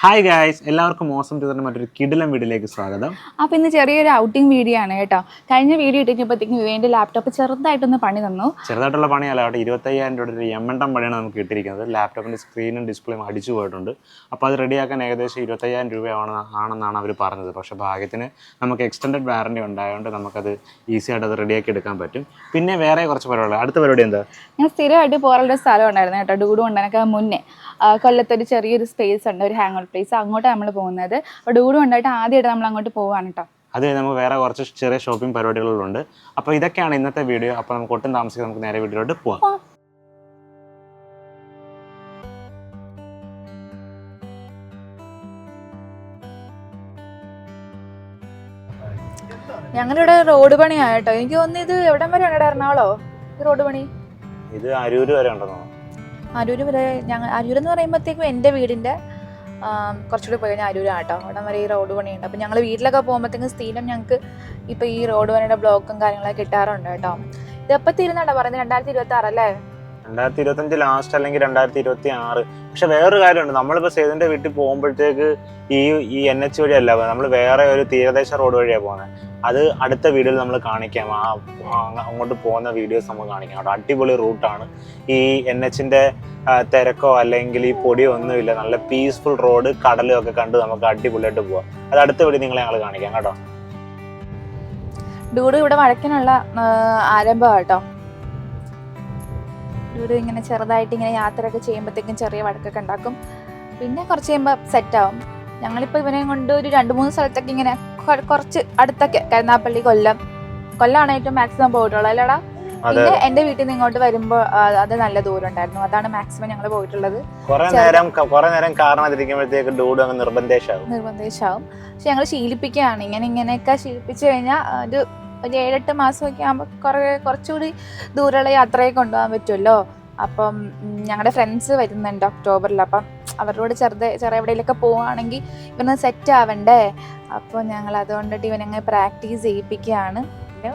Hi guys എല്ലാവർക്കും മോശം ചെയ്തിട്ട് മറ്റൊരു കിടിലം വീഡിയോയിലേക്ക് സ്വാഗതം. അപ്പോൾ ഇന്ന് ചെറിയൊരു ഔട്ടിംഗ് വീഡിയോ ആണ് കേട്ടോ. കഴിഞ്ഞ വീഡിയോ ഇട്ടിട്ടപ്പോഴത്തേക്കും വിവേന്റെ ലാപ്ടോപ്പ് ചെറുതായിട്ടൊന്ന് പണി തന്നു. ചെറുതായിട്ടുള്ള പണിയല്ല അവിടെ ഇരുപത്തയ്യായിരം രൂപയുടെ ഒരു എമ്മണ്ടം പണിയാണ് നമുക്ക് കിട്ടിയിരിക്കുന്നത്. ലാപ്ടോപ്പിന്റെ സ്ക്രീനും ഡിസ്പ്ലേയും അടിച്ചു പോയിട്ടുണ്ട്. അപ്പോൾ അത് റെഡിയാക്കാൻ ഏകദേശം ഇരുപത്തയ്യായിരം രൂപയാണ് ആണെന്നാണ് അവർ പറഞ്ഞത്. പക്ഷെ ഭാഗ്യത്തിന് നമുക്ക് എക്സ്റ്റൻഡഡ് വാറണ്ടി ഉണ്ടായതുകൊണ്ട് നമുക്കത് ഈസി ആയിട്ട് അത് റെഡിയാക്കി എടുക്കാൻ പറ്റും. പിന്നെ വേറെ കുറച്ച് പരിപാടികൾ. അടുത്ത പരിപാടി എന്താ? ഞാൻ സ്ഥിരമായിട്ട് പോകാനുള്ള സ്ഥലം ഉണ്ടായിരുന്നു കേട്ടോ ഡൂഡു കൊണ്ടനൊക്കെ മുന്നേ. കൊല്ലത്തൊരു ചെറിയൊരു സ്പേസ് ഉണ്ട് ഒരു ഹാങ് ഔട്ട് പ്ലേസ് അങ്ങോട്ടാണ് നമ്മൾ പോകുന്നത്. അപ്പോൾ ഡൂഡ് ഉണ്ടായിട്ട് ആദ്യമായിട്ട് നമ്മൾ അങ്ങോട്ട് പോവാണ് കേട്ടോ അത് നമുക്ക് വേറെ കുറച്ച് ചെറിയ ഷോപ്പിംഗ് പരിപാടികളുണ്ട്. അപ്പോൾ ഇതൊക്കെയാണ് ഇന്നത്തെ വീഡിയോ അപ്പോൾ നമുക്ക് ഒട്ടും താമസിക്കാൻ നമുക്ക് നേരെ വീഡിയോയിലോട്ട് പോവാം. ഞങ്ങളിവിടെ റോഡ് പണിയായിട്ടോ എനിക്ക് തോന്നുന്നു ഇത് എവിടം വരെ ഉണ്ട് എറണാകുളോ? റോഡ് പണി? ഇത് അരൂര് വരെ ഉണ്ടെന്നോ അരൂര് വരെ ഞങ്ങൾ അരൂർ എന്ന് പറയുമ്പോഴത്തേക്കും എന്റെ വീടിന്റെ കുറച്ചുകൂടി പോയി കഴിഞ്ഞാൽ അരൂരാണ് കേട്ടോ. അവിടെ വരെ ഈ റോഡ് പണിയുണ്ട്. അപ്പോൾ ഞങ്ങൾ വീട്ടിലൊക്കെ പോകുമ്പോഴത്തേക്കും സ്ഥിരം ഞങ്ങൾക്ക് ഇപ്പോൾ ഈ റോഡ് പണിയുടെ ബ്ലോക്കും കാര്യങ്ങളൊക്കെ കിട്ടാറുണ്ട് കേട്ടോ. ഇതെപ്പോൾ തീരുന്നുണ്ടോ പറയുന്നത് രണ്ടായിരത്തി ഇരുപത്തി ആറല്ലേ രണ്ടായിരത്തി ഇരുപത്തഞ്ച് ലാസ്റ്റ് അല്ലെങ്കിൽ രണ്ടായിരത്തി ഇരുപത്തി ആറ് പക്ഷെ വേറൊരു കാര്യമുണ്ട്. നമ്മളിപ്പോൾ സേതുവിന്റെ വീട്ടിൽ പോകുമ്പോഴത്തേക്ക് ഈ ഈ എൻ എച്ച് വഴിയല്ല നമ്മൾ വേറെ ഒരു തീരദേശ റോഡ് വഴിയാണ് പോകുന്നത് അത് അടുത്ത വീഡിയോയിൽ നമ്മൾ കാണിക്കാം. ആ അങ്ങോട്ട് പോകുന്ന വീഡിയോസ് നമ്മൾ കാണിക്കാം അവിടെ അടിപൊളി റൂട്ടാണ് ഈ എൻ എച്ചിന്റെ തിരക്കോ അല്ലെങ്കിൽ ഈ പൊടിയോ ഒന്നുമില്ല. നല്ല പീസ്ഫുൾ റോഡ് കടലും ഒക്കെ കണ്ട് നമുക്ക് അടിപൊളിയായിട്ട് പോവാം. അത് അടുത്ത വീഡിയോ നിങ്ങളെ ഞങ്ങൾ കാണിക്കാം കേട്ടോ. ഡൂഡ് ഇവിടെ വഴക്കിനുള്ള ആരംഭം കേട്ടോ. ഡൂഡ് ഇങ്ങനെ ചെറുതായിട്ട് ഇങ്ങനെ യാത്രയൊക്കെ ചെയ്യുമ്പോഴത്തേക്കും ചെറിയ വഴക്കൊക്കെ ഉണ്ടാക്കും. പിന്നെ കുറച്ച് കഴിയുമ്പോൾ സെറ്റാവും ഞങ്ങളിപ്പോൾ ഇവനെ കൊണ്ട് ഒരു രണ്ട് മൂന്ന് സ്ഥലത്തൊക്കെ ഇങ്ങനെ കുറച്ച് അടുത്തൊക്കെ കരുനാപ്പള്ളി കൊല്ലം. കൊല്ലമാണ് ഏറ്റവും മാക്സിമം പോയിട്ടുള്ളത് അല്ലേടാ? പിന്നെ എന്റെ വീട്ടിൽ നിന്ന് ഇങ്ങോട്ട് വരുമ്പോൾ അത് നല്ല ദൂരം ഉണ്ടായിരുന്നു അതാണ് മാക്സിമം ഞങ്ങൾ പോയിട്ടുള്ളത്. കുറെ നേരം കുറെ നേരം കാരണത്തിരിക്കുമ്പോഴത്തേക്ക് ഡൂഡ് അങ്ങ് നിർബന്ധേശാവും നിർബന്ധിച്ചാവും പക്ഷെ ഞങ്ങൾ ശീലിപ്പിക്കുകയാണ്. ഇങ്ങനെ ഇങ്ങനെയൊക്കെ ശീലിപ്പിച്ചു കഴിഞ്ഞാൽ ഒരു ഒരു ഏഴെട്ട് ഒക്കെ ആകുമ്പോൾ കുറേ കുറച്ചുകൂടി ദൂരമുള്ള യാത്രയൊക്കെ കൊണ്ടുപോകാൻ പറ്റുമല്ലോ? അപ്പം ഞങ്ങളുടെ ഫ്രണ്ട്സ് വരുന്നുണ്ട് ഒക്ടോബറിൽ അപ്പം അവരോട് ചെറുത് ചെറിയ എവിടെയെങ്കിലൊക്കെ പോവുകയാണെങ്കിൽ ഇവന് സെറ്റ് ആവണ്ടേ? അപ്പോൾ ഞങ്ങൾ അതുകൊണ്ടിട്ട് ഇവനങ്ങ് പ്രാക്ടീസ് ചെയ്യിപ്പിക്കുകയാണ് പിന്നെ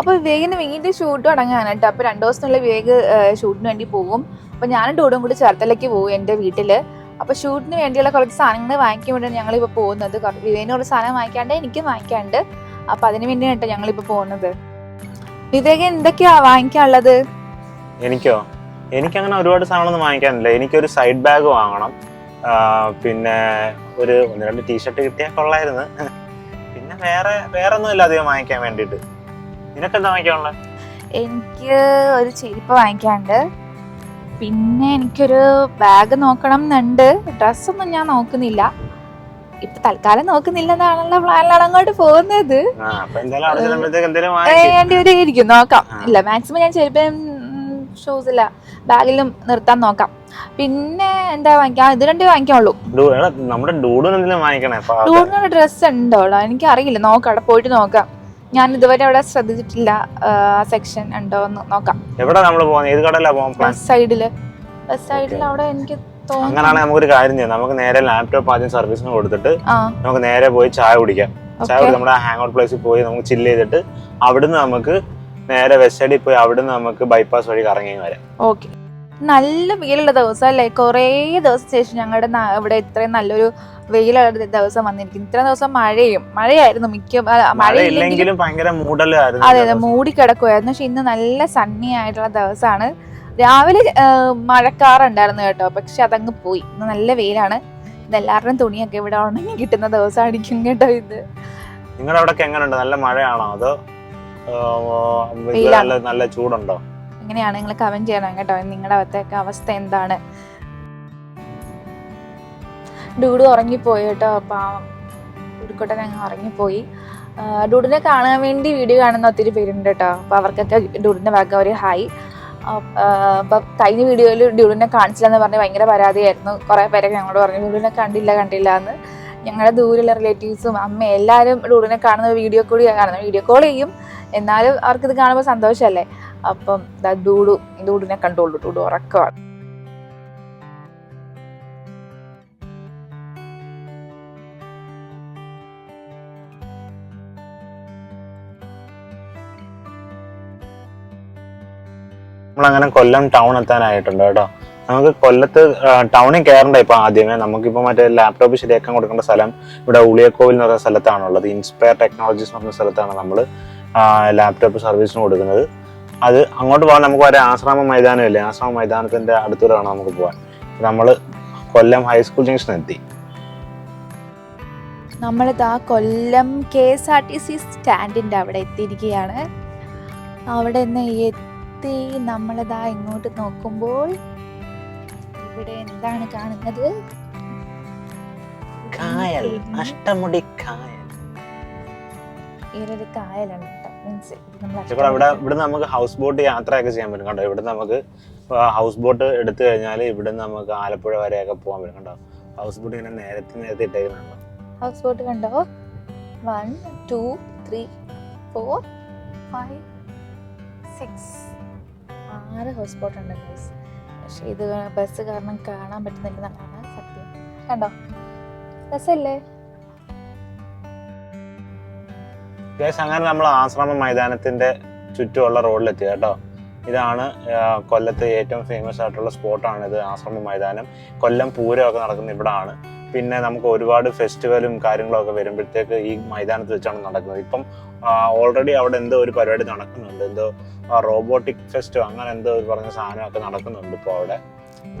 അപ്പോൾ വിവേകിന് വീണ്ടും ഷൂട്ട് തുടങ്ങാനായിട്ട് അപ്പോൾ രണ്ട് ദിവസത്തിനുള്ളിൽ വിവേക് ഷൂട്ടിന് വേണ്ടി പോകും അപ്പോൾ ഞാനും ഡൂഡും കൂടി ചേർത്തലേക്ക് പോകും എന്റെ വീട്ടിൽ അപ്പോൾ ഷൂട്ടിന് വേണ്ടിയുള്ള കുറച്ച് സാധനങ്ങൾ വാങ്ങിക്കാൻ വേണ്ടിയാണ് ഞങ്ങളിപ്പോൾ പോകുന്നത്. വിവേകിന് കുറച്ച് സാധനം വാങ്ങിക്കാണ്ട് എനിക്കും വാങ്ങിക്കാണ്ട്. അപ്പോൾ അതിന് വേണ്ടിയാണ് കേട്ടോ ഞങ്ങളിപ്പോ പോകുന്നത്. വിവേക് എന്തൊക്കെയാ വാങ്ങിക്കാനുള്ളത്? എനിക്കോ? എനിക്ക് അങ്ങനെ ഒരുപാട് സാധനങ്ങളൊന്നും വാങ്ങിക്കാനില്ല. എനിക്കൊരു സൈഡ് ബാഗ് വാങ്ങണം. പിന്നെ ഒരു ഒന്ന് രണ്ട് ടീഷർട്ട് കിട്ടിയാൽ കൊള്ളായിരുന്നു. പിന്നെ വേറെ വേറെ ഒന്നും ഇല്ല അധികം വാങ്ങിക്കാൻ വേണ്ടിട്ട് നിനക്ക് എന്താ വാങ്ങിക്കാനുള്ളത് എനിക്ക് ഒരു ചെരുപ്പ് വാങ്ങിക്കാണ്ട് പിന്നെ എനിക്കൊരു ബാഗ് നോക്കണം എന്നുണ്ട് ഡ്രസ്സൊന്നും ഞാൻ നോക്കുന്നില്ല. ഇപ്പൊ തൽക്കാലം നോക്കുന്നില്ലെന്നാണല്ലോ പ്ലാനിലാണ് അങ്ങോട്ട് പോകുന്നത്. വേണ്ടി നോക്കാം. ഇല്ല മാക്സിമം ഞാൻ ചെരുപ്പം ഷൂസ് ഇല്ല. ബാഗിലും നിർത്താൻ നോക്കാം. പിന്നെ എന്താ വാങ്ങിക്കാം? ഇത് രണ്ടേ വാങ്ങിക്കാനുള്ളൂ നമ്മുടെ ഡ്രസ്സ് ഉണ്ടോ എനിക്ക് അറിയില്ല നോക്കാം അവിടെ പോയിട്ട് നോക്കാം. ഞാൻ ഇതുവരെ അവിടെ ശ്രദ്ധിച്ചിട്ടില്ല സെക്ഷൻ ഉണ്ടോ എന്ന് നോക്കാം. എവിടെ നമ്മൾ പോകുന്നത് ഏത് കടയിലാ പോകാൻ പ്ലാൻ ബസ് സൈഡിൽ ബസ് സൈഡിൽ അവിടെ എനിക്ക് അങ്ങനെയാണെങ്കിൽ നമുക്കൊരു കാര്യം ചെയ്യാം. നമുക്ക് നേരെ ലാപ്ടോപ്പ് ആദ്യം സർവീസിന് കൊടുത്തിട്ട് നമുക്ക് നേരെ പോയി ചായ കുടിക്കാം. ചായ കുടി നമ്മുടെ ഹാങ് ഔട്ട് പ്ലേസിൽ പോയി നമുക്ക് ചില്ല് ചെയ്തിട്ട് അവിടുന്ന് നമുക്ക് നേരെ വെസ്റ്റ് സൈഡിൽ പോയി അവിടുന്ന് നമുക്ക് ബൈപ്പാസ് വഴി കറങ്ങി വരാം. ഓക്കെ. നല്ല വെയിലുള്ള ദിവസം അല്ലേ? കുറേ ദിവസം ശേഷം ഞങ്ങളുടെ ഇവിടെ ഇത്രയും നല്ലൊരു വെയിലുള്ള ദിവസം വന്നിരിക്കുന്നു. ഇത്രയും ദിവസം മഴയും. മഴയായിരുന്നു മിക്ക മഴയില്ലെങ്കിലും അതെ അതെ മൂടി കിടക്കുമായിരുന്നു പക്ഷെ ഇന്ന് നല്ല സണ്ണി ആയിട്ടുള്ള ദിവസമാണ് രാവിലെ മഴക്കാറുണ്ടായിരുന്നു കേട്ടോ. പക്ഷെ അതങ്ങ് പോയി. ഇന്ന് നല്ല വെയിലാണ്. ഇതെല്ലാവരുടെയും തുണിയൊക്കെ ഇവിടെ ഉണങ്ങി കിട്ടുന്ന ദിവസമായിരിക്കും കേട്ടോ ഇത്. നിങ്ങളുടെ അവിടെ എങ്ങനെയുണ്ട് നല്ല മഴയാണോ? അതോ? നല്ല ചൂടുണ്ടോ? എങ്ങനെയാണ്? നിങ്ങൾ കമന്റ് ചെയ്യണം കേട്ടോ. നിങ്ങളുടെ അകത്തൊക്കെ അവസ്ഥ എന്താണ്? ഡൂഡ് ഉറങ്ങിപ്പോയി കേട്ടോ. പാവം. ഡൂഡിക്കോട്ടൻ അങ്ങ് ഉറങ്ങിപ്പോയി. ഡൂഡിനെ കാണാൻ വേണ്ടി വീഡിയോ കാണുന്ന ഒത്തിരി പേരുണ്ട് കേട്ടോ. അപ്പോൾ അവർക്കൊക്കെ ഡൂഡിന്റെ ഭാഗം ഒരു ഹായ് അപ്പം കഴിഞ്ഞ വീഡിയോയിൽ ഡ്യൂഡിനെ കാണിച്ചില്ല എന്ന് പറഞ്ഞ് ഭയങ്കര പരാതിയായിരുന്നു. കുറേ പേരൊക്കെ ഞങ്ങളോട് പറഞ്ഞു ഡ്യൂഡിനെ കണ്ടില്ല കണ്ടില്ല എന്ന്. ഞങ്ങളുടെ ദൂരെയുള്ള റിലേറ്റീവ്സും അമ്മ എല്ലാവരും ഡൂഡിനെ കാണുന്ന വീഡിയോ കൂടി കാണുന്നത് വീഡിയോ കോൾ ചെയ്യും. എന്നാലും അവർക്കിത് കാണുമ്പോൾ സന്തോഷമല്ലേ അപ്പം ഡൂഡു ഡൂഡിനെ കണ്ടോളൂ ഡൂഡു ഉറക്കമാണ് നമ്മളങ്ങനെ കൊല്ലം ടൗൺ എത്താനായിട്ടുണ്ട് കേട്ടോ. നമുക്ക് കൊല്ലത്ത് ടൗണിൽ കയറണ്ട ഇപ്പൊ ആദ്യമേ? നമുക്കിപ്പോ മറ്റേ ലാപ്ടോപ്പ് ശരിയാക്കാൻ കൊടുക്കേണ്ട സ്ഥലം ഇവിടെ ഉളിയക്കോവിൽ എന്ന് പറയുന്ന സ്ഥലത്താണുള്ളത്. ഇൻസ്പയർ ടെക്നോളജീസ് എന്ന് പറഞ്ഞ സ്ഥലത്താണ് നമ്മൾ ലാപ്ടോപ്പ് സർവീസിന് കൊടുക്കുന്നത്. അത് അങ്ങോട്ട് പോകാൻ നമുക്ക് വരെ ആശ്രമ മൈതാനം ഇല്ലേ? ആശ്രമ മൈതാനത്തിന്റെ അടുത്തൂടെ വേണം നമുക്ക് പോകാൻ നമ്മൾ കൊല്ലം ഹൈസ്കൂൾ ജംഗ്ഷൻ എത്തി. നമ്മളിതാ Kollam K S R T C സ്റ്റാൻഡിന്റെ അവിടെ എത്തിയിരിക്കുകയാണ്. അവിടെ നിന്ന് എത്തി നമ്മളിതാ ഇങ്ങോട്ട് നോക്കുമ്പോൾ ഇവിടെ എന്താണ് കാണുന്നത്? കായൽ അഷ്ടമുടി കായൽ. ഈയൊരു കായലാണ് മീൻസ് ഇവിടെ നമുക്ക് ഹൗസ് ബോട്ട് യാത്രയൊക്കെ ചെയ്യാൻ പറ്റും കണ്ടോ? ഇവിടെ നമുക്ക് ഹൗസ് ബോട്ട് എടുത്തു കഴിഞ്ഞാൽ ഇവിടെ നമുക്ക് ആലപ്പുഴ വരെയൊക്കെ പോകാൻ പറ്റും കണ്ടോ? ഹൗസ് ബോട്ട് ഇങ്ങനെ നേരത്തെ നേരത്തെ ഇട്ടേക്കുന്നുണ്ടോ ഹൗസ് ബോട്ട് കണ്ടോ? One two three four five six ആറ് ഹൗസ് ബോട്ട് ഉണ്ട് ഗൈസ് പക്ഷെ ഇത് ബസ് കാരണം കാണാൻ പറ്റുന്നില്ലെന്നാണ് സത്യം. കണ്ടോ? രസമല്ലേ ഗൈസ് അങ്ങനെ നമ്മൾ ആശ്രമ മൈതാനത്തിന്റെ ചുറ്റുമുള്ള റോഡിലെത്തി കേട്ടോ. ഇതാണ് കൊല്ലത്തെ ഏറ്റവും ഫേമസ് ആയിട്ടുള്ള സ്പോട്ടാണ് ഇത് ആശ്രമ മൈതാനം. കൊല്ലം പൂരമൊക്കെ നടക്കുന്നത് ഇവിടാണ്. പിന്നെ നമുക്ക് ഒരുപാട് ഫെസ്റ്റിവലും കാര്യങ്ങളൊക്കെ വരുമ്പോഴത്തേക്ക് ഈ മൈതാനത്ത് വെച്ചാണ് നടക്കുന്നത്. ഇപ്പം ഓൾറെഡി അവിടെ എന്തോ ഒരു പരിപാടി നടക്കുന്നുണ്ട്. എന്തോ റോബോട്ടിക് ഫെസ്റ്റോ അങ്ങനെ എന്തോ ഒരു പറഞ്ഞ സാധനമൊക്കെ നടക്കുന്നുണ്ട് ഇപ്പോൾ അവിടെ.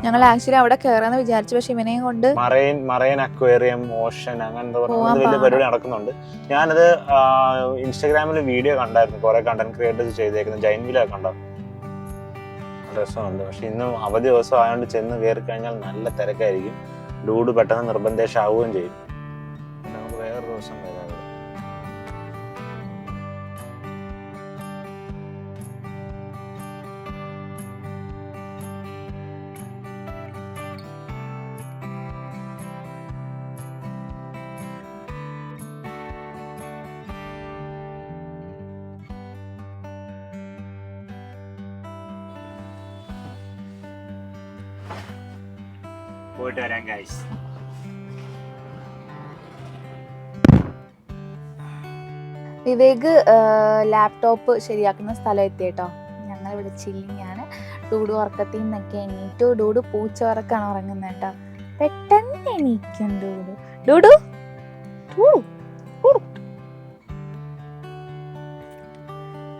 ഞങ്ങൾ ആക്ച്വലി അവിടെ കയറാന്ന് വിചാരിച്ചു. പക്ഷെ ഇവനെയും കൊണ്ട് മറൈൻ മറൈൻ അക്വേറിയം ഓഷൻ അങ്ങനെ എന്താ പോവാൻ വലിയ പരിപാടി നടക്കുന്നുണ്ട്. ഞാനത് ഇൻസ്റ്റാഗ്രാമിൽ വീഡിയോ കണ്ടായിരുന്നു. കുറെ കണ്ടന്റ് ക്രിയേറ്റേഴ്സ് ചെയ്തേക്കുന്നത്. ജൈൻ വില കണ്ടോ? രസമുണ്ട്. പക്ഷെ ഇന്നും അവധി ദിവസം ആയതുകൊണ്ട് ചെന്ന് കയറി കഴിഞ്ഞാൽ നല്ല തിരക്കായിരിക്കും. ഡൂഡ് പെട്ടെന്ന് നിർബന്ധേഷാവുകയും ചെയ്യും. വിവേക് ലാപ്ടോപ്പ് ശരിയാക്കുന്ന സ്ഥലം എത്തി കേട്ടോ. ഞങ്ങൾ ഇവിടെ ചില്ലിങ് ആണ്. ഡൂഡു ഉറക്കത്തിൽ നിന്നൊക്കെ എണീറ്റു. ഡൂഡു പൂച്ച ഉറക്കാണ് ഉറങ്ങുന്നത് കേട്ടോ. പെട്ടെന്ന് എണീക്കും ഡൂഡു. ഡൂഡു ഡൂഡു, ഡൂഡു.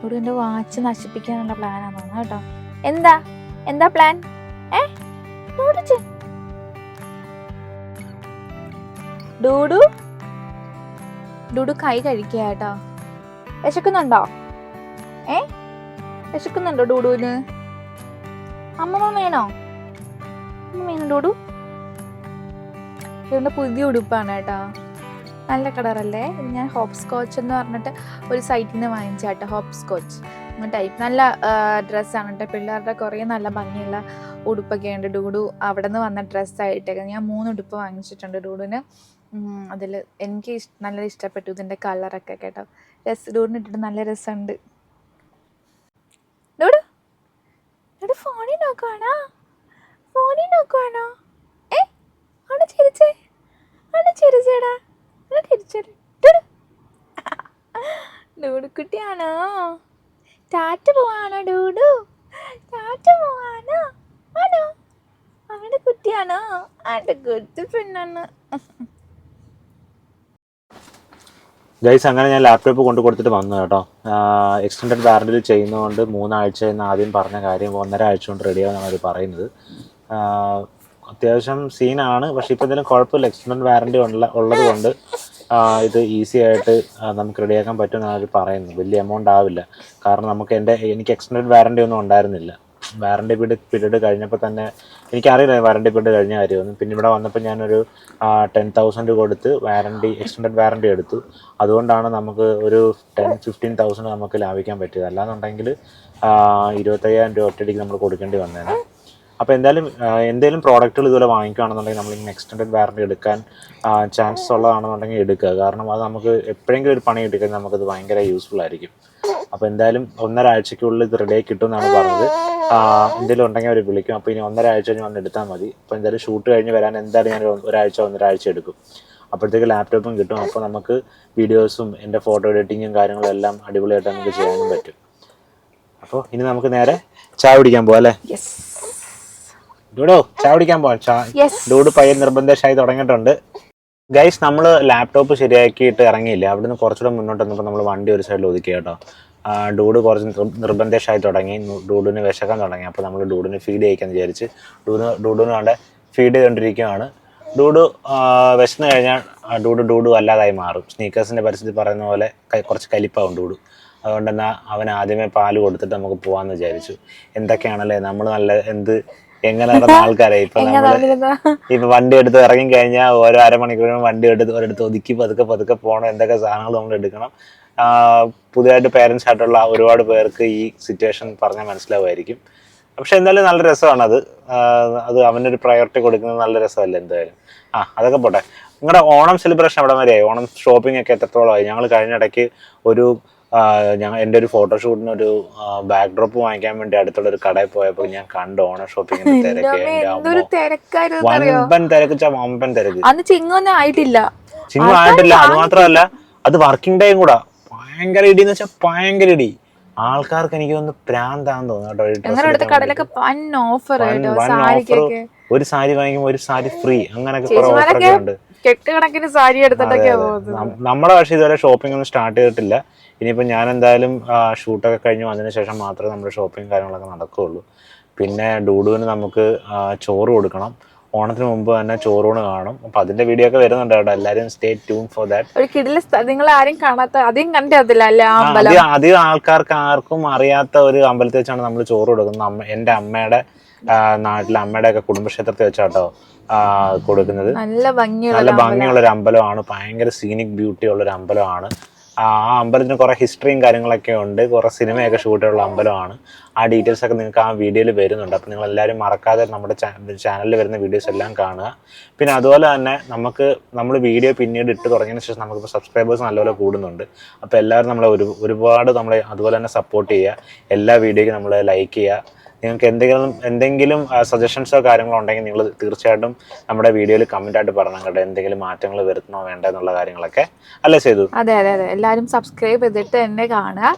ഡൂഡുവിന്റെ വാച്ച് നശിപ്പിക്കാനുള്ള പ്ലാനാണ് തോന്നുന്നത് കേട്ടോ. എന്താ? എന്താ പ്ലാൻ ഡൂഡു ഡൂഡു? കൈ കഴിക്കുക കേട്ടോ. വിശക്കുന്നുണ്ടോ? ഏ? വിശക്കുന്നുണ്ടോ ഡൂഡുവിന്? അമ്മമ്മ വേണോ? വേണോ ഡൂഡു? ഇവരുടെ പുതിയ ഉടുപ്പാണ് കേട്ടോ. നല്ല കളറല്ലേ? ഞാൻ ഹോപ്പ് സ്കോച്ച് എന്ന് പറഞ്ഞിട്ട് ഒരു സൈറ്റിൽ നിന്ന് വാങ്ങിച്ച കേട്ടോ ഹോപ്പ് സ്കോച്ച് ടൈപ്പ് നല്ല ഡ്രസ്സാണ് കേട്ടോ. പിള്ളേരുടെ കുറേ നല്ല ഭംഗിയുള്ള ഉടുപ്പൊക്കെ ഉണ്ട് ഡൂഡു. അവിടെ നിന്ന് വന്ന ഡ്രസ്സായിട്ടൊക്കെ ഞാൻ മൂന്ന് ഉടുപ്പ് വാങ്ങിച്ചിട്ടുണ്ട് ഡൂഡുവിന്. അതിൽ എനിക്ക് നല്ല ഇഷ്ടപ്പെട്ടു ഇതിന്റെ കളറൊക്കെ കേട്ടോ. രസ് ഡൂഡിന് ഇട്ടിട്ട് നല്ല രസമുണ്ട്. ഡൂഡു ചിരിച്ചേ? ചിരിച്ചേടാ? കുട്ടിയാണോ ടാറ്റ ടാറ്റ കുട്ടിയാണോ അവന്റെ കുട്ടി പെണ്ണാണ് ഗൈസ് അങ്ങനെ ഞാൻ ലാപ്ടോപ്പ് കൊണ്ട് കൊടുത്തിട്ട് വന്നു കേട്ടോ. എക്സ്റ്റൻഡഡ് വാറണ്ടിൽ ചെയ്യുന്നതുകൊണ്ട് മൂന്നാഴ്ച എന്ന് ആദ്യം പറഞ്ഞ കാര്യം ഒന്നര ആഴ്ച കൊണ്ട് റെഡിയാവുമെന്നാണ് അവർ പറയുന്നത്. അത്യാവശ്യം സീനാണ് പക്ഷെ ഇപ്പം എന്തെങ്കിലും കുഴപ്പമില്ല. എക്സ്റ്റൻഡഡ് വാറണ്ടി ഉള്ള ഉള്ളത് കൊണ്ട് ഇത് ഈസി ആയിട്ട് നമുക്ക് റെഡിയാക്കാൻ പറ്റുമെന്നാണ് അവർ പറയുന്നത്. വലിയ എമൗണ്ട് ആവില്ല. കാരണം നമുക്ക് എന്റെ എനിക്ക് എക്സ്റ്റൻഡഡ് വാറണ്ടി ഒന്നും ഉണ്ടായിരുന്നില്ല. വാറണ്ടി പീരീഡ് പീരീഡ് കഴിഞ്ഞപ്പോൾ തന്നെ എനിക്കറിയില്ല വാറണ്ടി പീരീഡ് കഴിഞ്ഞ കാര്യമൊന്നും. പിന്നെ ഇവിടെ വന്നപ്പോൾ ഞാനൊരു ടെൻ തൗസൻഡ് കൊടുത്ത് വാറണ്ടി എക്സ്റ്റൻഡ് വാറണ്ടി എടുത്തു. അതുകൊണ്ടാണ് നമുക്ക് ഒരു ടെൻ ഫിഫ്റ്റീൻ തൗസൻഡ് നമുക്ക് ലാഭിക്കാൻ പറ്റിയത്. അല്ലാന്നുണ്ടെങ്കിൽ ഇരുപത്തയ്യായിരം രൂപ ഒറ്റയടിക്ക് നമ്മൾ കൊടുക്കേണ്ടി വന്നേനെ. അപ്പോൾ എന്തായാലും എന്തെങ്കിലും പ്രോഡക്റ്റുകൾ ഇതുപോലെ വാങ്ങിക്കുകയാണെന്നുണ്ടെങ്കിൽ നമ്മളിങ്ങനെ എക്സ്റ്റൻഡഡ് വാറണ്ടി എടുക്കാൻ ചാൻസ് ഉള്ളതാണെന്നുണ്ടെങ്കിൽ എടുക്കുക. കാരണം അത് നമുക്ക് എപ്പോഴെങ്കിലും ഒരു പണി എടുക്കാൻ നമുക്കത് ഭയങ്കര യൂസ്ഫുൾ ആയിരിക്കും. അപ്പോൾ എന്തായാലും ഒന്നര ആഴ്ചയ്ക്കുള്ളിൽ ഇത് റെഡി ആയി കിട്ടും എന്നാണ് പറഞ്ഞത് എന്തെങ്കിലും ഉണ്ടെങ്കിൽ അവർ വിളിക്കും. അപ്പോൾ ഇനി ഒന്നര ആഴ്ച കഴിഞ്ഞ് വന്ന് എടുത്താൽ മതി. അപ്പോൾ എന്തായാലും ഷൂട്ട് കഴിഞ്ഞ് വരാൻ എന്തായാലും ഞാൻ ഒരാഴ്ച ഒന്നര ആഴ്ച എടുക്കും. അപ്പോഴത്തേക്ക് ലാപ്ടോപ്പും കിട്ടും. അപ്പോൾ നമുക്ക് വീഡിയോസും എന്റെ ഫോട്ടോ എഡിറ്റിങ്ങും കാര്യങ്ങളും എല്ലാം അടിപൊളിയായിട്ട് നമുക്ക് ചെയ്യാനും പറ്റും. അപ്പോൾ ഇനി നമുക്ക് നേരെ ചായ കുടിക്കാൻ പോകാം അല്ലേ? ഡൂഡോ ചായ കുടിക്കാൻ പോവാം. ഡൂഡ് പയ്യൻ നിർബന്ധമായി തുടങ്ങിയിട്ടുണ്ട്. ഗൈസ് നമ്മൾ ലാപ്ടോപ്പ് ശരിയാക്കിയിട്ട് ഇറങ്ങിയില്ല? അവിടുന്ന് കുറച്ചുകൂടെ മുന്നോട്ട് വന്നപ്പോൾ നമ്മൾ വണ്ടി ഒരു സൈഡിൽ ഒതുക്കി കേട്ടോ. ഡൂഡ് കുറച്ച് നിർ- നിർബന്ധമായി തുടങ്ങി. ഡൂഡിന് വിശക്കാൻ തുടങ്ങി. അപ്പോൾ നമ്മൾ ഡൂഡിന് ഫീഡ് ചെയ്യിക്കാന്ന് വിചാരിച്ച് ഡൂഡിന് ഡൂഡിന് വേണ്ട ഫീഡ് ചെയ്തുകൊണ്ടിരിക്കുകയാണ് ഡൂഡു വിശന്ന് കഴിഞ്ഞാൽ ഡൂഡു ഡൂഡു അല്ലാതായി മാറും. സ്നീക്കേഴ്സിന്റെ പരിസ്ഥിതി പറയുന്ന പോലെ കുറച്ച് കലിപ്പാവും ഡൂഡു. അതുകൊണ്ട് എന്നാൽ അവൻ ആദ്യമേ പാൽ കൊടുത്തിട്ട് നമുക്ക് പോകാമെന്ന് വിചാരിച്ചു. എന്തൊക്കെയാണല്ലേ? നമ്മൾ നല്ല എന്ത് എങ്ങനെ നടന്ന ആൾക്കാരെ? ഇപ്പൊ ഇപ്പൊ വണ്ടി എടുത്ത് ഇറങ്ങി കഴിഞ്ഞാൽ ഓരോ അരമണിക്കൂറിനും വണ്ടി എടുത്ത് ഒരിടത്ത് ഒതുക്കി പതുക്കെ പതുക്കെ പോകണം എന്തൊക്കെ സാധനങ്ങൾ നമ്മൾ എടുക്കണം. പുതിയതായിട്ട് പേരൻസ് ആയിട്ടുള്ള ഒരുപാട് പേർക്ക് ഈ സിറ്റുവേഷൻ പറഞ്ഞാൽ മനസ്സിലാവുമായിരിക്കും. പക്ഷെ എന്തായാലും നല്ല രസമാണ് അത്. അത് അവനൊരു പ്രയോറിറ്റി കൊടുക്കുന്നത് നല്ല രസമല്ലേ എന്തായാലും? ആ അതൊക്കെ പോട്ടെ. നിങ്ങളുടെ ഓണം സെലിബ്രേഷൻ എവിടെ വരെയായി? ഓണം ഷോപ്പിംഗ് ഒക്കെ എത്രത്തോളമായി? ഞങ്ങൾ കഴിഞ്ഞ ഇടയ്ക്ക് ഒരു ഞങ്ങൾ എന്റെ ഒരു ഫോട്ടോഷൂട്ടിന് ഒരു ബാക്ക് ഡ്രോപ്പ് വാങ്ങിക്കാൻ വേണ്ടി അടുത്തുള്ള ഒരു കടയിൽ പോയപ്പോൾ ഞാൻ കണ്ടു ഓണ ഷോപ്പിംഗ് തിരക്ക്. വമ്പൻ തിരക്ക് വെച്ചാ വമ്പൻ തിരക്ക്. അന്ന് ചിങ്ങൊന്നും ആയിട്ടില്ല. ചിങ്ങു ആയിട്ടില്ല. അത് മാത്രമല്ല അത് വർക്കിംഗ് ഡേയും കൂടാ. ഭയങ്കര ഇടി എന്ന് വെച്ചാൽ ഭയങ്കര ഇടി. ആൾക്കാർക്ക് എനിക്ക് ഒന്ന് പ്രാന്താന്ന് തോന്നുന്നു ഒരു കടയിലൊക്കെ ഓഫർ സാരി വാങ്ങിക്കുമ്പോൾ ഒരു സാരി ഫ്രീ അങ്ങനെയൊക്കെ കുറെ ചേച്ചിമാരൊക്കെ ഓഫറൊക്കെ ഉണ്ട്. കെട്ടുകണക്കിന് സാരി എടുത്തിട്ടൊക്കെ നമ്മുടെ പക്ഷേ ഇതുവരെ ഷോപ്പിംഗ് ഒന്നും സ്റ്റാർട്ട് ചെയ്തിട്ടില്ല. ഇനിയിപ്പോൾ ഞാൻ എന്തായാലും ഷൂട്ടൊക്കെ കഴിഞ്ഞു വന്നതിന് ശേഷം മാത്രമേ നമ്മുടെ ഷോപ്പിംഗ് കാര്യങ്ങളൊക്കെ നടക്കുകയുള്ളൂ. പിന്നെ ഡൂഡുവിന് നമുക്ക് ചോറ് കൊടുക്കണം. ഓണത്തിന് മുമ്പ് തന്നെ ചോറൂണ് കാണും. അപ്പൊ അതിന്റെ വീഡിയോ ഒക്കെ വരുന്നുണ്ട് കേട്ടോ. എല്ലാവരും സ്റ്റേ ട്യൂൺ ഫോർ ദാറ്റ് ഒരു കിടില നിങ്ങൾ ആരും കാണാത്ത അധികം കണ്ടതില്ല അധികം ആൾക്കാർക്ക് ആർക്കും അറിയാത്ത ഒരു അമ്പലത്തിൽ വെച്ചാണ് നമ്മൾ ചോറ് കൊടുക്കുന്നത്. എന്റെ അമ്മയുടെ നാട്ടിലെ അമ്മയുടെ ഒക്കെ കുടുംബക്ഷേത്രത്തിൽ വെച്ചാട്ടോ കൊടുക്കുന്നത്. നല്ല ഭംഗിയുള്ള നല്ല ഭംഗിയുള്ള ഒരു അമ്പലമാണ്. ഭയങ്കര സീനിക് ബ്യൂട്ടി ഉള്ള ഒരു അമ്പലമാണ്. ആ ആ അമ്പലത്തിന് കുറെ ഹിസ്റ്ററിയും കാര്യങ്ങളൊക്കെ ഉണ്ട്. കുറെ സിനിമയൊക്കെ ഷൂട്ട് ചെയ്തുള്ള അമ്പലമാണ്. ആ ഡീറ്റെയിൽസ് ഒക്കെ നിങ്ങൾക്ക് ആ വീഡിയോയിൽ വരുന്നുണ്ട്. അപ്പോൾ നിങ്ങൾ എല്ലാവരും മറക്കാതെ നമ്മുടെ ചാനലിൽ വരുന്ന വീഡിയോസ് എല്ലാം കാണുക. പിന്നെ അതുപോലെ തന്നെ നമുക്ക് നമ്മൾ വീഡിയോ പിന്നീട് ഇട്ട് തുടങ്ങിയതിന് ശേഷം നമുക്കിപ്പോൾ സബ്സ്ക്രൈബേഴ്സ് നല്ലപോലെ കൂടുന്നുണ്ട്. അപ്പോൾ എല്ലാവരും നമ്മളെ ഒരു ഒരുപാട് നമ്മളെ അതുപോലെ തന്നെ സപ്പോർട്ട് ചെയ്യുക. എല്ലാ വീഡിയോയ്ക്കും നമ്മൾ ലൈക്ക് ചെയ്യുക. നിങ്ങൾക്ക് എന്തെങ്കിലും എന്തെങ്കിലും സജഷൻസോ കാര്യങ്ങളോ ഉണ്ടെങ്കിൽ നിങ്ങൾ തീർച്ചയായിട്ടും നമ്മുടെ വീഡിയോയിൽ കമന്റ് ആയിട്ട് പറഞ്ഞു കേട്ടോ. എന്തെങ്കിലും മാറ്റങ്ങൾ വരുത്തണോ വേണ്ട എന്നുള്ള കാര്യങ്ങളൊക്കെ അല്ലേ ചെയ്തു അതെ അതെ അതെ. എല്ലാവരും സബ്സ്ക്രൈബ് ചെയ്തിട്ട് എന്നെ കാണുക.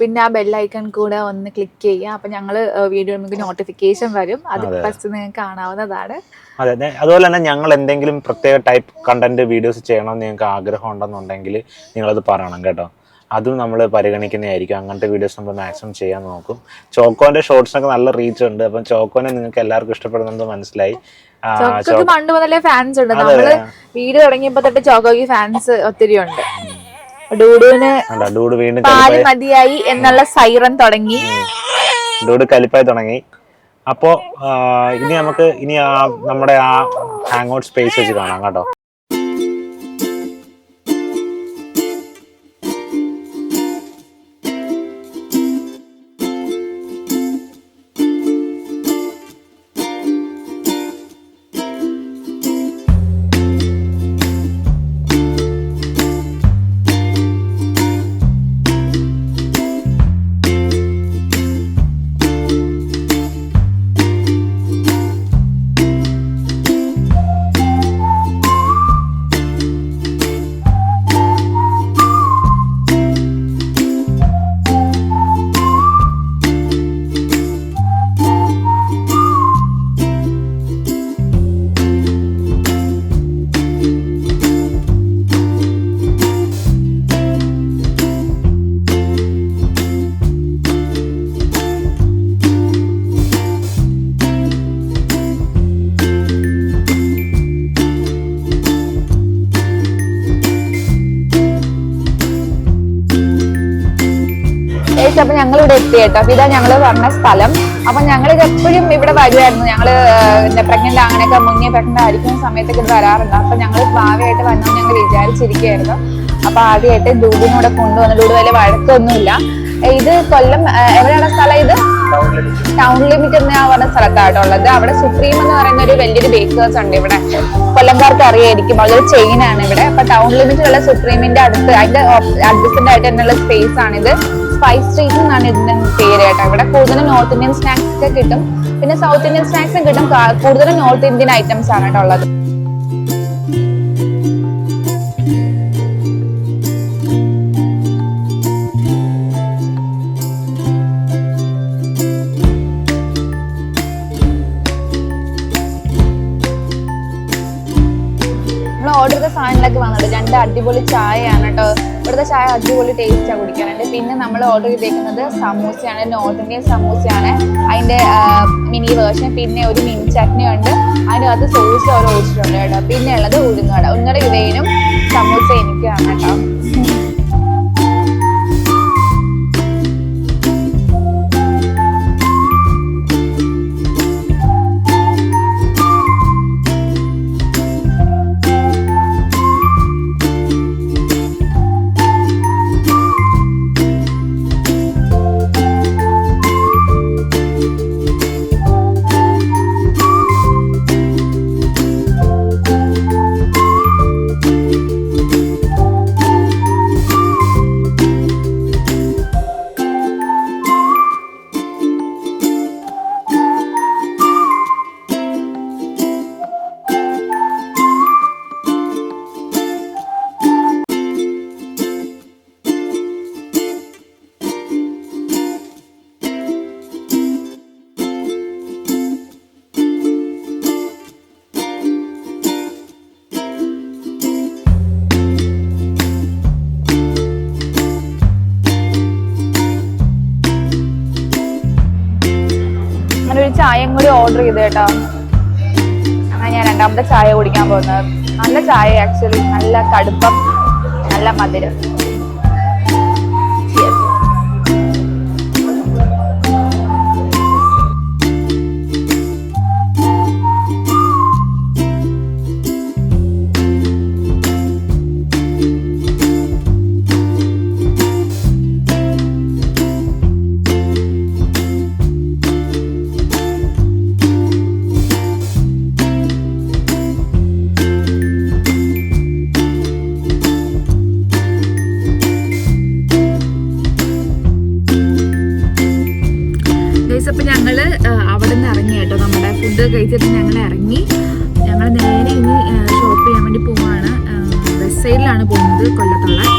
പിന്നെ ആ ബെല്ലൈക്കൺ കൂടെ ഒന്ന് ക്ലിക്ക് ചെയ്യുക. അപ്പൊ ഞങ്ങൾ വീഡിയോ നമുക്ക് നോട്ടിഫിക്കേഷൻ വരും. അത് അതെ. ഫസ്റ്റ് നിങ്ങൾക്ക് കാണാവുന്നതാണ്. അതെ അതെ. അതുപോലെ തന്നെ ഞങ്ങൾ എന്തെങ്കിലും പ്രത്യേക ടൈപ്പ് കണ്ടന്റ് വീഡിയോസ് ചെയ്യണമെന്ന് നിങ്ങൾക്ക് ആഗ്രഹം ഉണ്ടെന്നുണ്ടെങ്കിൽ നിങ്ങളത് പറയണം കേട്ടോ. അതും നമ്മൾ പരിഗണിക്കുന്നതായിരിക്കും. അങ്ങനത്തെ വീഡിയോസ് നമ്മൾ മാക്സിമം ചെയ്യാൻ നോക്കും. ചോക്കോന്റെ ഷോർട്സിനൊക്കെ നല്ല റീച്ച് ഉണ്ട്. അപ്പം ചോക്കോനെ നിങ്ങൾക്ക് എല്ലാവർക്കും ഇഷ്ടപ്പെടുന്നത് മനസ്സിലായി. ചോക്കോക്ക് പണ്ട് മുതലേ ഫാൻസ് ഉണ്ട്. നമ്മൾ വീട് തുടങ്ങിയപ്പോ തൊട്ട് ചോക്കോക്ക് ഫാൻസ് ഒത്തിരി ഉണ്ട്. ഡൂഡുവിന് പാൽ മതിയായി എന്നുള്ള സൈറൻ തുടങ്ങി. ഡൂഡ് കലിപ്പായി തുടങ്ങി. അപ്പോൾ ഇനി നമുക്ക് ഇനി ആ നമ്മുടെ ആ ഹാങ് ഔട്ട് സ്പേസ് വെച്ച് കാണാം കേട്ടോ. ഏച്ചി അപ്പൊ ഞങ്ങൾ ഇവിടെ എത്തി കേട്ടോ അപ്പൊ ഇതാ ഞങ്ങൾ പറഞ്ഞ സ്ഥലം. അപ്പൊ ഞങ്ങൾ എപ്പോഴും ഇവിടെ വരുമായിരുന്നു ഞങ്ങൾ പ്രഗ്നന്റ് അങ്ങനെയൊക്കെ മുന്നേ പ്രഗ്നന്റ് ആയിരിക്കുന്ന സമയത്തൊക്കെ ഇത് വരാറുണ്ട്. അപ്പൊ ഞങ്ങൾ ഭാവിയായിട്ട് വന്നു ഞങ്ങൾ വിചാരിച്ചിരിക്കുകയായിരുന്നു. അപ്പൊ ആദ്യമായിട്ട് ഡൂബിനൂടെ കൊണ്ടുവന്നു ഡൂബ് വലിയ വഴക്കൊന്നുമില്ല. ഇത് കൊല്ലം എവിടെയാണ് സ്ഥലം ഇത്? ടൗൺ ലിമിറ്റ് എന്ന് പറഞ്ഞ സ്ഥലത്താട്ടോ ഉള്ളത്. അവിടെ സുപ്രീം എന്ന് പറയുന്ന ഒരു വലിയൊരു ബേക്കേഴ്സ് ഉണ്ട് ഇവിടെ. കൊല്ലംകാർക്ക് അറിയായിരിക്കും. അതൊരു ചെയിൻ ആണ് ഇവിടെ. അപ്പൊ ടൗൺ ലിമിറ്റിലുള്ള സുപ്രീമിന്റെ അടുത്ത് അതിന്റെ അഡ്ജസ്റ്റന്റ് ആയിട്ട് തന്നെയുള്ള സ്പേസ് ആണിത്. സ്പൈസ് സ്ട്രീറ്റ് എന്നാണ് ഇതിന്റെ പേര് കേട്ടോ ഇവിടെ കൂടുതലും നോർത്ത് ഇന്ത്യൻ സ്നാക്സ് ഒക്കെ കിട്ടും. പിന്നെ സൗത്ത് ഇന്ത്യൻ സ്നാക്സും കിട്ടും. കൂടുതലും നോർത്ത് ഇന്ത്യൻ ഐറ്റംസ് ആണ് കേട്ടോ ഉള്ളത്. ചെയ്ത സാധനങ്ങളൊക്കെ വന്നത് രണ്ട് അടിപൊളി ചായയാണ് കേട്ടോ. ഇവിടുത്തെ ചായ അടിപൊളി ടേസ്റ്റാണ് കുടിക്കാനുണ്ട് പിന്നെ നമ്മൾ ഓർഡർ ചെയ്തേക്കുന്നത് സമൂസയാണ്. North Indian സമൂസയാണ്. അതിന്റെ മിനി വേർഷൻ പിന്നെ ഒരു മിനി ചട്നി ഉണ്ട്. അതിന്റെ അകത്ത് സോസ് ഓരോ ഒഴിച്ചിട്ടുണ്ട് കേട്ടോ. പിന്നെ ഉള്ളത് ഉഴുന്നുവട. ഉന്നട ഇവയിനും സമൂസ എനിക്കാണ് കേട്ടോ. ചെയ്തു കേട്ടോ. അങ്ങനെ ഞാൻ രണ്ടാമത്തെ ചായ കുടിക്കാൻ പോകുന്നത്. നല്ല ചായ ആക്ച്വലി നല്ല കടുപ്പം നല്ല മധുരം. നമ്മുടെ ഫുഡ് കഴിച്ചിട്ട് ഞങ്ങൾ ഇറങ്ങി. ഞങ്ങൾ നേരെ ഇനി ഷോപ്പ് ചെയ്യാൻ വേണ്ടി പോവാണ്. വെസ്റ്റ് സൈഡിലാണ് പോകുന്നത് കൊല്ലത്തുള്ള.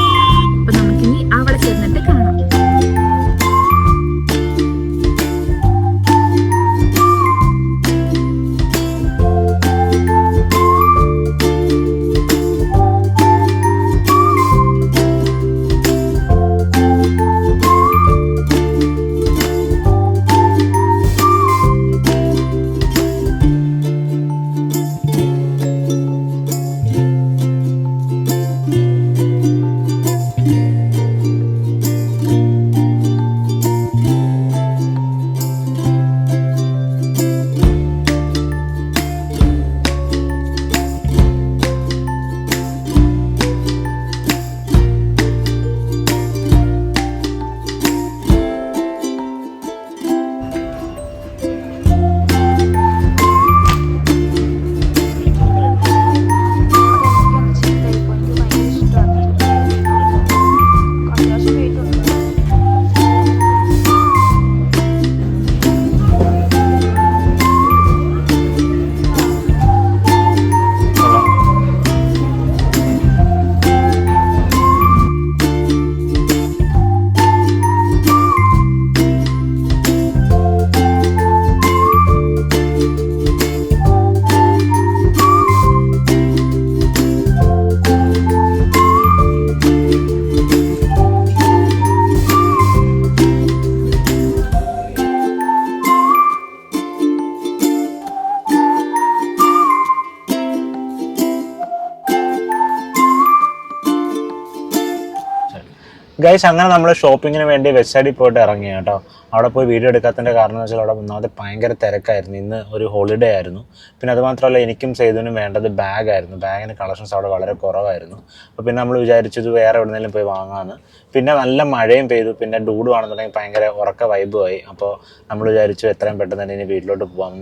ഗൈസ് അങ്ങനെ നമ്മൾ ഷോപ്പിങ്ങിന് വേണ്ടി വെബ്സൈറ്റിൽ പോയിട്ട് ഇറങ്ങി കേട്ടോ അവിടെ പോയി വീഡിയോ എടുക്കാത്തതിന്റെ കാരണം എന്ന് വെച്ചാൽ അവിടെ ഒന്നാമത് ഭയങ്കര തിരക്കായിരുന്നു. ഇന്ന് ഒരു ഹോളിഡേ ആയിരുന്നു. പിന്നെ അതുമാത്രമല്ല എനിക്കും ചെയ്തതിനും വേണ്ടത് ബാഗായിരുന്നു ബാഗിന് കളക്ഷൻസ് അവിടെ വളരെ കുറവായിരുന്നു. അപ്പോൾ പിന്നെ നമ്മൾ വിചാരിച്ചത് വേറെ എവിടെന്നെങ്കിലും പോയി വാങ്ങാമെന്ന് പിന്നെ നല്ല മഴയും പെയ്തു. പിന്നെ ഡൂഡ് ആണെന്നുണ്ടെങ്കിൽ ഭയങ്കര ഉറക്ക വൈബുമായി അപ്പോൾ നമ്മൾ വിചാരിച്ചു എത്രയും പെട്ടെന്ന് തന്നെ ഇനി വീട്ടിലോട്ട് പോകാം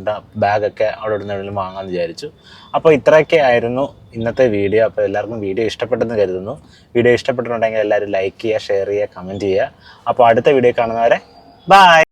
ബാഗൊക്കെ അവിടെ എവിടെന്നെങ്കിലും വാങ്ങാമെന്ന് വിചാരിച്ചു. അപ്പോൾ ഇത്രയൊക്കെ ആയിരുന്നു ഇന്നത്തെ വീഡിയോ അപ്പോൾ എല്ലാവർക്കും വീഡിയോ ഇഷ്ടപ്പെട്ടെന്ന് കരുതുന്നു. വീഡിയോ ഇഷ്ടപ്പെട്ടിട്ടുണ്ടെങ്കിൽ എല്ലാവരും ലൈക്ക് ചെയ്യുക ഷെയർ ചെയ്യുക കമന്റ് ചെയ്യുക. അപ്പോൾ അടുത്ത വീഡിയോ കാണുന്നവരെ Bye.